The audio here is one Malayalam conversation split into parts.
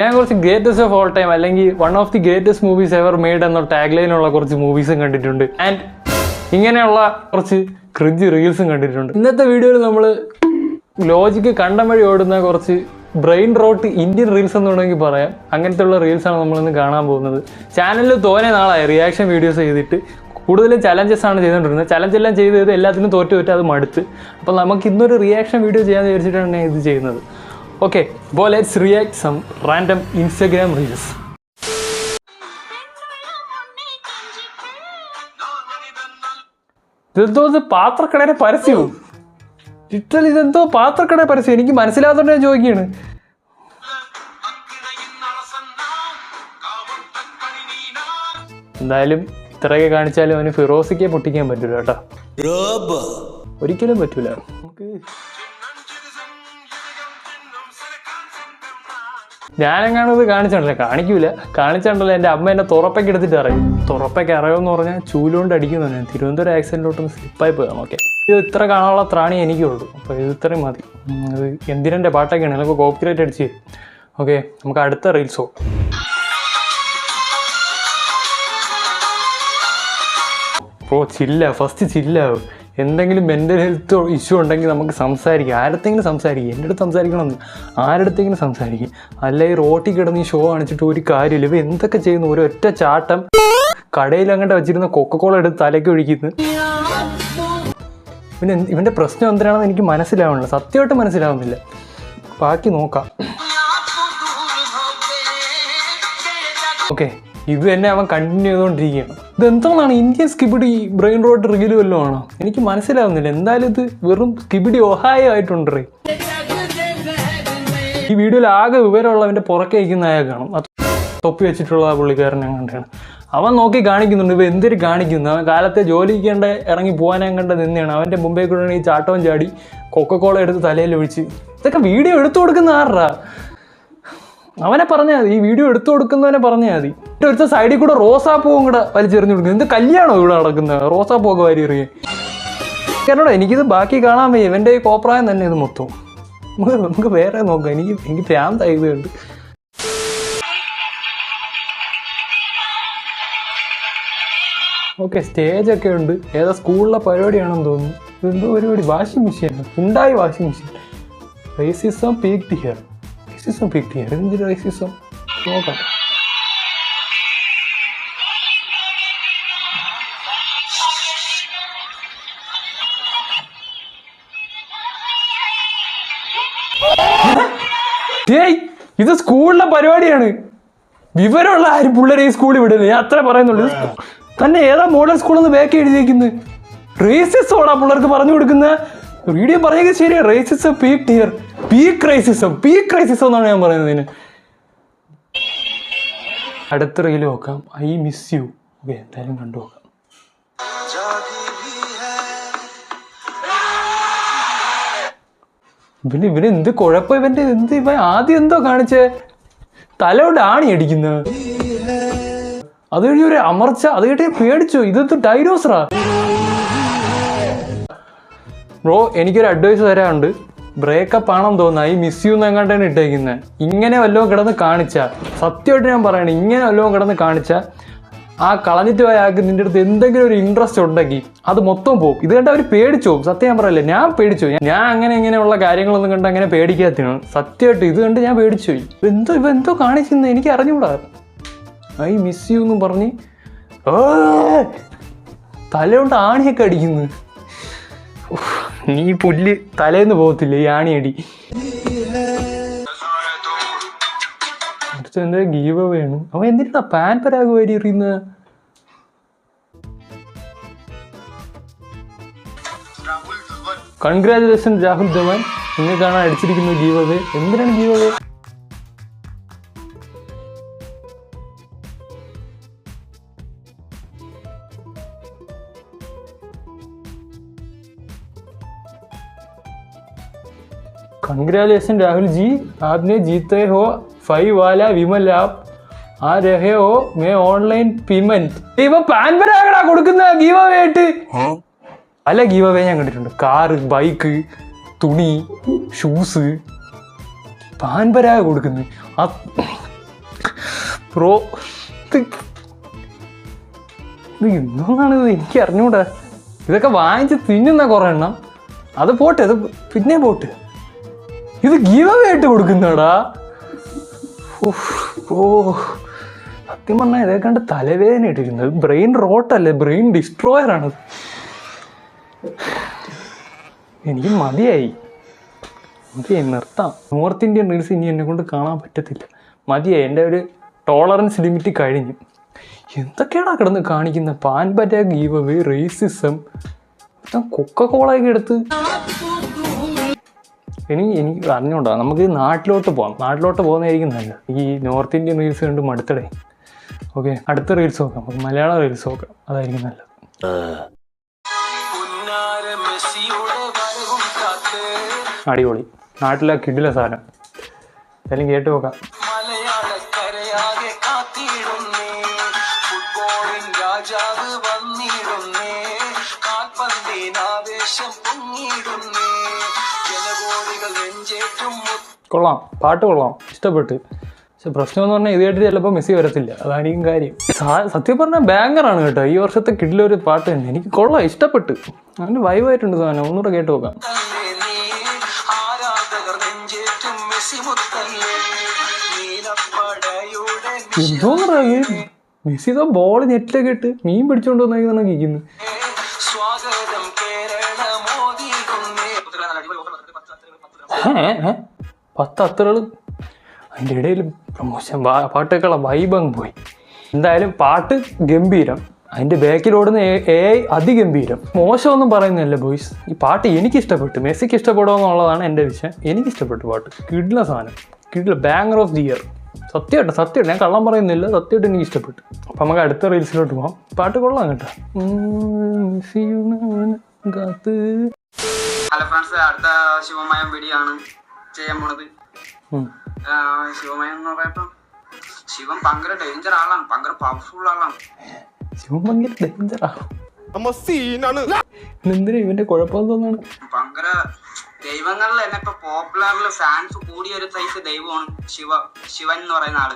ഞാൻ കുറച്ച് ഗ്രേറ്റസ്റ്റ് ഓഫ് ഓൾ ടൈം അല്ലെങ്കിൽ one of the greatest movies ever made എന്ന ടാഗ് ലൈനുള്ള കുറച്ച് മൂവീസും കണ്ടിട്ടുണ്ട്. ആൻഡ് ഇങ്ങനെയുള്ള കുറച്ച് ക്രിഞ്ച് റീൽസും കണ്ടിട്ടുണ്ട്. ഇന്നത്തെ വീഡിയോയിൽ നമ്മൾ ലോജിക്ക് കണ്ടം വഴി ഓടുന്ന കുറച്ച് ബ്രെയിൻ റോട്ട് ഇന്ത്യൻ റീൽസ് എന്ന് വേണമെങ്കിൽ പറയാം. അങ്ങനത്തെ ഉള്ള റീൽസാണ് നമ്മളിന്ന് കാണാൻ പോകുന്നത്. ചാനലിൽ തോനെ നാളായി റിയാക്ഷൻ വീഡിയോസ് ചെയ്തിട്ട്. കൂടുതലും ചലഞ്ചസ് ആണ് ചെയ്തുകൊണ്ടിരുന്നത് ചലഞ്ച് എല്ലാം ചെയ്ത് ചെയ്ത് എല്ലാത്തിനും തോറ്റ് തോറ്റ് അത് മടുത്ത്. അപ്പോൾ നമുക്ക് ഇന്നൊരു റിയാക്ഷൻ വീഡിയോ ചെയ്യാൻ വിചാരിച്ചിട്ടാണ് ഞാൻ ഇത് ചെയ്യുന്നത്. Okay bro let's react some random Instagram reels ഇതെന്തോ ഇത് പാത്രക്കടയുടെ പരസ്യവും. ലിറ്ററൽ ഇതെന്തോ പാത്രക്കട പരസ്യം. എനിക്ക് മനസ്സിലാത്തോണ്ട് ഞാൻ ചോദിക്കുകയാണ്. എന്തായാലും ഇത്രയൊക്കെ കാണിച്ചാലും അവന് ഫിറോസിക്കെ പൊട്ടിക്കാൻ പറ്റൂല കേട്ടോ. ഒരിക്കലും പറ്റൂല. നമുക്ക് ഞാനെങ്ങാനും ഇത് കാണിക്കൂല. കാണിച്ചുണ്ടല്ലോ എന്റെ അമ്മ എന്നെ തുറപ്പൊക്കെ എടുത്തിട്ട് അറിയും. തുറപ്പൊക്കെ അറിയുമെന്ന് പറഞ്ഞാൽ ചൂലുകൊണ്ട് അടിക്കുന്നു ഞാൻ. തിരുവനന്തപുരം ആക്സിഡന്റിലോട്ടൊന്ന് സ്ലിപ്പായി പോയാൽ ഓക്കെ ഇത് ഇത്ര കാണാനുള്ള ത്രാണി എനിക്കുള്ളൂ. അപ്പോൾ ഇത് ഇത്രയും മതി. ഇത് എന്തിനെ പാട്ടൊക്കെയാണ്? നമുക്ക് കോപ്പിറൈറ്റ് അടിച്ച് ഓക്കെ നമുക്ക് അടുത്ത റീൽസോ ബ്രോ ചില്ല ഫസ്റ്റ് ചില്ലാവും എന്തെങ്കിലും മെന്റൽ ഹെൽത്ത് ഇഷ്യൂ ഉണ്ടെങ്കിൽ നമുക്ക് സംസാരിക്കാം. ആരത്തെങ്കിലും സംസാരിക്കുക എന്റെ അടുത്ത് സംസാരിക്കണമെന്ന്. ആരടുത്തെങ്കിലും സംസാരിക്കും. അല്ല ഈ റോട്ടിൽ കിടന്ന് ഈ ഷോ കാണിച്ചിട്ട് ഒരു കാര്യമില്ല. ഇവ എന്തൊക്കെ ചെയ്യുന്നു? ഒരു ഒറ്റ ചാട്ടം. കടയിൽ അങ്ങോട്ട് വെച്ചിരുന്ന കൊക്കക്കോള എടുത്ത് തലയ്ക്ക് ഒഴിക്കുന്നു. പിന്നെ ഇവന്റെ പ്രശ്നം എന്തിനാണെന്ന് എനിക്ക് മനസ്സിലാവുന്നില്ല. സത്യമായിട്ട് മനസ്സിലാവുന്നില്ല. ബാക്കി നോക്കാം. ഓക്കെ. ഇത് തന്നെ അവൻ കണ്ടിന്യൂ ചെയ്തുകൊണ്ടിരിക്കുകയാണ്. ഇത് എന്തോന്നാണ് ഇന്ത്യൻ സ്കിബിഡി ബ്രെയിൻ റോഡ് റിഗിലും വല്ലതും ആണോ? എനിക്ക് മനസ്സിലാവുന്നില്ല. എന്തായാലും ഇത് വെറും സ്കിബിഡി ഒഹായ ആയിട്ടുണ്ട് ഈ വീഡിയോയിൽ ആകെ വിവരമുള്ളവന്റെ പുറകെ ഇരിക്കുന്ന അയാൾ കാണും. തൊപ്പി വെച്ചിട്ടുള്ള ആ പുള്ളിക്കാരൻ കണ്ടാണ് അവൻ നോക്കി കാണിക്കുന്നുണ്ട്. ഇവ എന്തൊരു കാണിക്കുന്നു? അവൻ കാലത്തെ ജോലിക്ക് കണ്ട് ഇറങ്ങി പോകാനും കണ്ട നിന്നെയാണ്. അവന്റെ മുമ്പേ കൂടെ ഈ ചാട്ടവും ചാടി കൊക്കക്കോള എടുത്ത് തലയിൽ ഒഴിച്ച്. ഇതൊക്കെ വീഡിയോ എടുത്തു കൊടുക്കുന്ന ആറാ അവനെ പറഞ്ഞാൽ മതി ഈ വീഡിയോ എടുത്തു കൊടുക്കുന്നവനെ പറഞ്ഞാൽ മതി. ഒരുത്ത സൈഡിൽ കൂടെ റോസാപ്പൂവും കൂടെ വലിച്ചെറിഞ്ഞു കൊടുക്കുന്നത് എന്ത് കല്യാണോ ഇവിടെ നടക്കുന്നത് റോസാപ്പൂവൊക്കെ വാരി എറിയ. കാരണം എനിക്കിത് ബാക്കി കാണാൻ വയ്യ. ഇവന്റെ ഈ കോപ്രായം തന്നെ ഇത് മൊത്തം. നമുക്ക് നമുക്ക് വേറെ നോക്കാം. എനിക്ക് എനിക്ക് ഭ്രാന്തായി ഇത് കണ്ട് ഓക്കെ സ്റ്റേജൊക്കെ ഉണ്ട്. ഏതാ സ്കൂളിലെ പരിപാടിയാണെന്ന് തോന്നുന്നു. ഇതെന്തോ പരിപാടി വാഷിംഗ് മെഷീൻ ഉണ്ടായി washing machine racism peak here racism pick ചെയ്യാൻ എന്ത് റേസിസം നോക്കാം ഏയ് ഇത് സ്കൂളിലെ പരിപാടിയാണ്. വിവരമുള്ള ആരും പിള്ളേരെ ഈ സ്കൂളിൽ വിടുന്നത് ഞാൻ അത്ര പറയുന്നുള്ളൂ. തന്നെ ഏതാ മോഡൽ നിന്ന് ബാക്ക് റേസിസ് റേസിസോടാ പിള്ളേർക്ക് പറഞ്ഞു കൊടുക്കുന്ന വീഡിയോ പറയുക ശരിയാ. Racism peak tier peak racism peak racism എന്നാണ് ഞാൻ പറയുന്നത് അടുത്ത റീൽ നോക്കാം. ഐ മിസ് യു ഓക്കെ എന്തായാലും കണ്ടു നോക്കാം. ഇവന് ഇവന് എന്ത് കുഴപ്പം? ഇവന്റെ എന്ത് ഇവ ആദ്യം എന്തോ കാണിച്ചേ? തലയോട് ആണി അടിക്കുന്നത് അത് കഴിഞ്ഞ് ഒരു അമർച്ച അത് കേട്ട് പേടിച്ചു. ഇതെന്ത് ഡൈനോസറാ ബ്രോ എനിക്കൊരു അഡ്വൈസ് തരാനുണ്ട്. ബ്രേക്കപ്പ് ആണെന്ന് തോന്നുന്നു. ഈ മിസ് യു എങ്ങാണ്ടാണ് ഇട്ടേക്കുന്നത് ഇങ്ങനെ വല്ലതും കിടന്ന് കാണിച്ച. സത്യമായിട്ട് ഞാൻ പറയണേ ഇങ്ങനെ വല്ലതും കിടന്ന് കാണിച്ച ആ കളഞ്ഞിട്ട് പോയ ആൾക്ക് നിന്റെ അടുത്ത് എന്തെങ്കിലും ഒരു ഇൻട്രസ്റ്റ് ഉണ്ടെങ്കിൽ അത് മൊത്തം പോകും ഇത് കണ്ട് അവർ പേടിച്ചു സത്യം ഞാൻ പറയല്ലേ ഞാൻ പേടിച്ചു. ഞാൻ അങ്ങനെ ഇങ്ങനെയുള്ള കാര്യങ്ങളൊന്നും കണ്ട് അങ്ങനെ പേടിക്കാത്തതാണ്. സത്യമായിട്ട് ഇത് കണ്ട് ഞാൻ പേടിച്ചു എന്തോ ഇവ എന്തോ കാണിച്ചിരുന്നു എനിക്ക് അറിഞ്ഞൂടാ. ഐ മിസ് യു എന്നും പറഞ്ഞ് തലകൊണ്ട് ആണിയൊക്കെ അടിക്കുന്നു. നീ പുല്ല് തലേന്ന് പോകത്തില്ല ഈ ആണിയടി? അടുത്ത എന്താ ഗീവ് വേണം അവൻ എന്തിനാ പാൻ പരാഗ് വരി എറിയുന്നത് കൺഗ്രാചുലേഷൻ രാഹുൽ ധവാൻ. നിങ്ങൾക്കാണ് അടിച്ചിരിക്കുന്നത് ഗീവ് എന്തിനാണ് give away congratulation Rahul ji आपने जीते हो फाइव वाला विमल आप ആ രഹേ ഓ മേ ഓൺലൈൻ പേയ്മെന്റ് ഇവ പാൻ പരാഗടാ കൊടുക്കുന്ന ഗീവ് അവേ ആയിട്ട് പല ഗീവ് അവേ ഞാൻ കണ്ടിട്ടുണ്ട് കാറ് ബൈക്ക് തുണി ഷൂസ് പാൻ പരാഗ കൊടുക്കുന്നത് ബ്രോ ഇത് ഇത് എന്തോന്നാണ് ഇത് എനിക്ക് അറിഞ്ഞൂടാ ഇതൊക്കെ വാങ്ങിച്ച് തിന്നുന്ന കുറേ എണ്ണം അത് പോട്ടെ അത് പിന്നെ പോട്ട് ഇത് ഗീവ് ആയിട്ട് കൊടുക്കുന്നടാ ഓ സത്യം പറഞ്ഞാൽ ഇതേ കണ്ട് തലവേദന ഇട്ടിരിക്കുന്നത് ബ്രെയിൻ റോട്ടല്ലേ ബ്രെയിൻ ഡിസ്ട്രോയർ ആണ്. എനിക്ക് മതിയായി. മതിയായി നിർത്താം. നോർത്ത് ഇന്ത്യൻ റീൽസ് ഇനി എന്നെ കൊണ്ട് കാണാൻ പറ്റത്തില്ല. മതിയായി എന്റെ ഒരു ടോളറൻസ് ലിമിറ്റ് കഴിഞ്ഞു. എന്തൊക്കെയാണ് കിടന്ന് കാണിക്കുന്നത് പാൻ പറ്റ ഗീവ് അവേ റേസിസം കൊക്ക കോളയൊക്കെ എടുത്ത്. എനിക്ക് എനിക്ക് അറിഞ്ഞോണ്ടാ നമുക്ക് നാട്ടിലോട്ട് പോകാം നാട്ടിലോട്ട് പോകുന്നതായിരിക്കും നല്ലത്. ഈ നോർത്ത് ഇന്ത്യൻ റീൽസ് കണ്ട് മടുത്തടേ ഓക്കെ അടുത്ത റീൽസ് നോക്കാം. നമുക്ക് മലയാള റീൽസ് നോക്കാം. അതായിരിക്കും നല്ലത്. അടിപൊളി. നാട്ടിലെ കിഡിലെ സാധനം. എന്തായാലും കേട്ട് നോക്കാം. ആവേശം കാത്തിടുന്നേ. കൊള്ളാം. പാട്ട് കൊള്ളാം. ഇഷ്ടപ്പെട്ട്. പക്ഷെ പ്രശ്നം എന്ന് പറഞ്ഞാൽ ഇതായിട്ട് ചിലപ്പോൾ മെസ്സി വരത്തില്ല. അതായിരിക്കും കാര്യം. സത്യം പറഞ്ഞാൽ ബാങ്കറാണ് കേട്ടോ. ഈ വർഷത്തെ കിഡിലൊരു പാട്ട് തന്നെ. എനിക്ക് കൊള്ളാം. ഇഷ്ടപ്പെട്ട്. അതിന് വൈവായിട്ടുണ്ട് സാധനം. ഒന്നുകൂടെ കേട്ട് നോക്കാം. എന്തോ പറയുക മെസ്സി ഇതാ ബോൾ നെറ്റിലൊക്കെ ഇട്ട് മീൻ പിടിച്ചോണ്ട് വന്നിരിക്കുന്നു ഇരിക്കുന്നത് സ്വാഗതം കേരള ഏ? പത്ത് അത്രകൾ അതിന്റെ ഇടയിൽ പ്രമോഷൻ പാട്ടൊക്കെയുള്ള വൈബങ് അങ്ങ് പോയി എന്തായാലും പാട്ട് ഗംഭീരം അതിന്റെ ബാക്കിലോടുന്ന എ ഐ അതിഗംഭീരം മോശമൊന്നും പറയുന്നില്ല ബോയ്സ് ഈ പാട്ട് എനിക്ക് ഇഷ്ടപ്പെട്ടു മെസ്സിക്ക് ഇഷ്ടപ്പെടുമെന്നുള്ളതാണ് എന്റെ വിഷയം എനിക്ക് ഇഷ്ടപ്പെട്ടു പാട്ട് കിഡ്ല സാധനം കിഡ്ല ബാങ്കർ ഓഫ് ദി ഇയർ സത്യമായിട്ട് സത്യമായിട്ട് ഞാൻ കള്ളം പറയുന്നില്ല സത്യമായിട്ട് എനിക്ക് ഇഷ്ടപ്പെട്ടു അപ്പം നമുക്ക് അടുത്ത റീൽസിലോട്ട് പോകാം പാട്ട് കൊള്ളാം കേട്ടോ ഹലോ ഫ്രണ്ട്സ് അടുത്ത ശിവമയം വീഡിയോ ആണ് ചെയ്യാൻ പോണത്. ശിവമയം എന്ന് പറയപ്പം ശിവൻ ഭയങ്കര ഡേഞ്ചർ ആളാണ് ഭയങ്കര പവർഫുൾ ആളാണ്. ശിവൻ ഭയങ്കര ഡേഞ്ചർ എന്തിനാ ഇവന്റെ കുഴപ്പം തോന്നാണ്? ഭയങ്കര ദൈവങ്ങളിൽ തന്നെ ഇപ്പൊ പോപ്പുലറിൽ ഫാൻസ് കൂടിയ ഒരു സൈസ് ദൈവമാണ് ശിവ ശിവൻ എന്ന് പറയുന്ന ആൾ.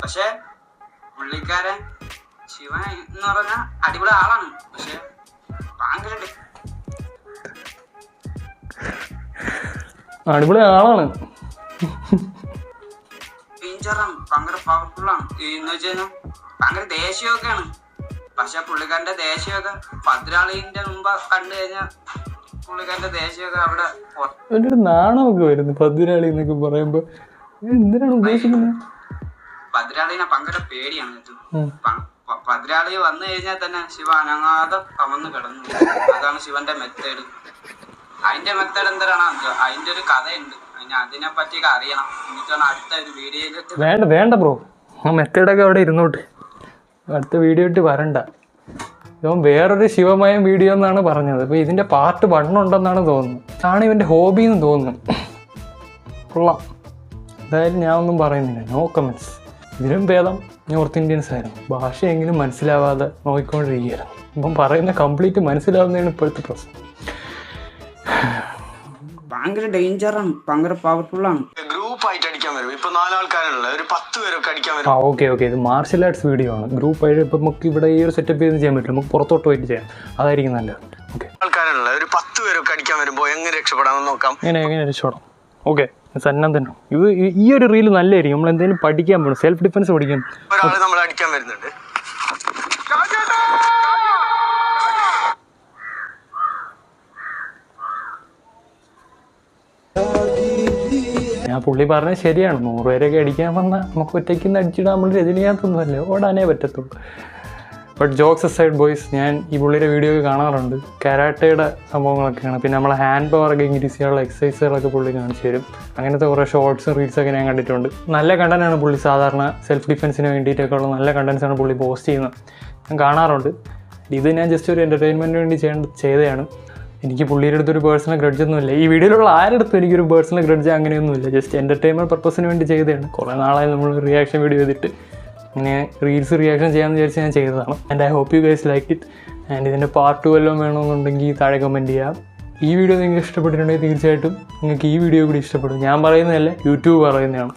പക്ഷെ പുള്ളിക്കാരൻ ശിവൻ എന്ന് പറഞ്ഞ അടിപൊളി ആളാണ്. പക്ഷെ ഭയങ്കര അടിപൊളി ആളാണ്. ഭയങ്കര എന്ന് ദേഷ്യമൊക്കെയാണ്. പക്ഷെ പുള്ളിക്കാരന്റെ ദേഷ്യമൊക്കെ പതിനാളിന്റെ മുമ്പ് കണ്ടു കഴിഞ്ഞാൽ പുള്ളിക്കാരന്റെ ദേഷ്യമൊക്കെ അവിടെ ഒരു നാണമൊക്കെ വരുന്നു പതിനാളി എന്നൊക്കെ പറയുമ്പോ. എന്തിനാണ് ഉദ്ദേശിക്കുന്നത്? ഭയങ്കര പേടിയാണ് വന്നു കഴിഞ്ഞാൽ തന്നെ ശിവ അനങ്ങാതെ കമന്ന് കിടന്നു. അതാണ് ശിവന്റെ മെത്തേഡ്. അതിന്റെ മെത്തേഡ് എന്തരാണ് അതിന്റെ ഒരു കഥയുണ്ട്. അതിന് പറ്റിയൊക്കെ അറിയണം. അടുത്ത ഒരു വീഡിയോയിലിട്ട് വേണ്ട വേണ്ട ബ്രോ ആ മെത്തേഡൊക്കെ അവിടെ ഇരുന്നോട്ട്. അടുത്ത വീഡിയോ ഇട്ട് വരണ്ട. ഇവൻ വേറൊരു ശിവമയം വീഡിയോ എന്നാണ് പറഞ്ഞത്. അപ്പോൾ ഇതിന്റെ പാർട്ട് ഉണ്ടെന്നാണ് തോന്നുന്നത്. ആണ് ഇവന്റെ ഹോബി എന്ന് തോന്നുന്നു. കൊള്ളാം. എന്തായാലും ഞാൻ ഒന്നും പറയുന്നില്ല. നോ കമൻസ് ഇതിലും ഭേദം. നോർത്ത് ഇന്ത്യൻസ് ആയിരുന്നു. ഭാഷയെങ്കിലും മനസ്സിലാവാതെ നോക്കിക്കൊണ്ടിരിക്കുകയായിരുന്നു. ഇപ്പം പറയുന്ന കംപ്ലീറ്റ് മനസ്സിലാവുന്നതാണ് ഇപ്പോഴത്തെ പ്രശ്നം. ഭയങ്കര ഡേഞ്ചറാണ് ഭയങ്കര പവർഫുൾ ആണ്. ഗ്രൂപ്പ് ആയിട്ട് അടിക്കാൻ വരും. ഇപ്പൊ നാലാൾക്കാരുള്ള ഒരു പത്ത് പേരൊക്കെ അടിക്കാൻ വരും. ആ വരും ഓക്കെ ഓക്കെ ഇത് മാർഷൽ ആർട്സ് വീഡിയോ ആണ്. ഗ്രൂപ്പ് ആയിട്ട് ഇപ്പൊ നമുക്ക് ഇവിടെ ഈ ഒരു സെറ്റപ്പ് ചെയ്ത് ചെയ്യാൻ പറ്റും നമുക്ക് പുറത്തോട്ട് പോയിട്ട് ചെയ്യാം. അതായിരിക്കും നല്ലത്. ഓക്കെ ആൾക്കാരുള്ള ഒരു പത്ത് പേരൊക്കെ അടിക്കാൻ വരുമ്പോ എങ്ങനെ രക്ഷപ്പെടാമെന്ന് നോക്കാം. ഇങ്ങനെ എങ്ങനെ രക്ഷപ്പെടാം? ഓക്കെ സന്നം തന്നെ ഇത് ഈ- ഈ ഒരു റീൽ നല്ലതായിരിക്കും. നമ്മൾ എന്തെങ്കിലും പഠിക്കാൻ പോകണം സെൽഫ് ഡിഫൻസ് പഠിക്കാൻ. ഒരാൾ നമ്മൾ അടിക്കാൻ വരുന്നുണ്ട്. ഞാൻ പുള്ളി പറഞ്ഞത് ശരിയാണ്. നൂറ് പേരൊക്കെ അടിക്കാൻ വന്നാൽ നമുക്ക് ഒറ്റയ്ക്ക് നിന്ന് അടിച്ചിടാൻ നമ്മൾ രചനയാത്തൊന്നുമല്ലേ ഓടാനേ പറ്റത്തുള്ളൂ. ബട്ട് ജോക്സ് സൈഡ് ബോയ്സ് ഞാൻ ഈ പുള്ളിയുടെ വീഡിയോ കാണാറുണ്ട്. കരാട്ടയുടെ സംഭവങ്ങളൊക്കെയാണ്. പിന്നെ നമ്മളെ ഹാൻഡ് പവറൊക്കെ ഇൻക്രീസ് ചെയ്യാനുള്ള എക്സസൈസുകളൊക്കെ പുള്ളി കാണിച്ചു തരും. അങ്ങനത്തെ കുറേ ഷോർട്സും റീൽസൊക്കെ ഞാൻ കണ്ടിട്ടുണ്ട്. നല്ല കണ്ടന്റാണ് പുള്ളി സാധാരണ സെൽഫ് ഡിഫെൻസിന് വേണ്ടിയിട്ടൊക്കെ ഉള്ള നല്ല കണ്ടൻസാണ് പുള്ളി പോസ്റ്റ് ചെയ്യുന്നത്. ഞാൻ കാണാറുണ്ട്. ഇത് ഞാൻ ജസ്റ്റ് ഒരു എന്റർടൈൻമെന്റിന് വേണ്ടി ചെയ്യേണ്ട ചെയ്തതാണ്. എനിക്ക് പുള്ളിയുടെ അടുത്തൊരു പേഴ്സണൽ ഗ്രഡ്ജ് ഒന്നുമില്ല. ഈ വീഡിയോയിലുള്ള ആരുടെ അടുത്തും എനിക്കൊരു പേഴ്സണൽ ഗ്രഡ്ജ് അങ്ങനെയൊന്നുമില്ല. ജസ്റ്റ് എന്റർടൈൻമെന്റ് പർപ്പസിന് വേണ്ടി ചെയ്തതാണ്. കുറേ നാളായി നമ്മൾ റിയാക്ഷൻ വീഡിയോ ചെയ്തിട്ട്. ഇങ്ങനെ റീൽസ് റിയാക്ഷൻ ചെയ്യാമെന്ന് വിചാരിച്ച് ഞാൻ ചെയ്തതാണ്. And I hope you guys like it and ഇതിന്റെ പാർട്ട് ടു വല്ലതും വേണമെന്നുണ്ടെങ്കിൽ താഴെ കമന്റ് ചെയ്യാം. ഈ വീഡിയോ നിങ്ങൾക്ക് ഇഷ്ടപ്പെട്ടിട്ടുണ്ടെങ്കിൽ തീർച്ചയായിട്ടും നിങ്ങൾക്ക് ഈ വീഡിയോ കൂടി ഇഷ്ടപ്പെടും. ഞാൻ പറയുന്നതല്ല യൂട്യൂബ് പറയുന്നതാണ്.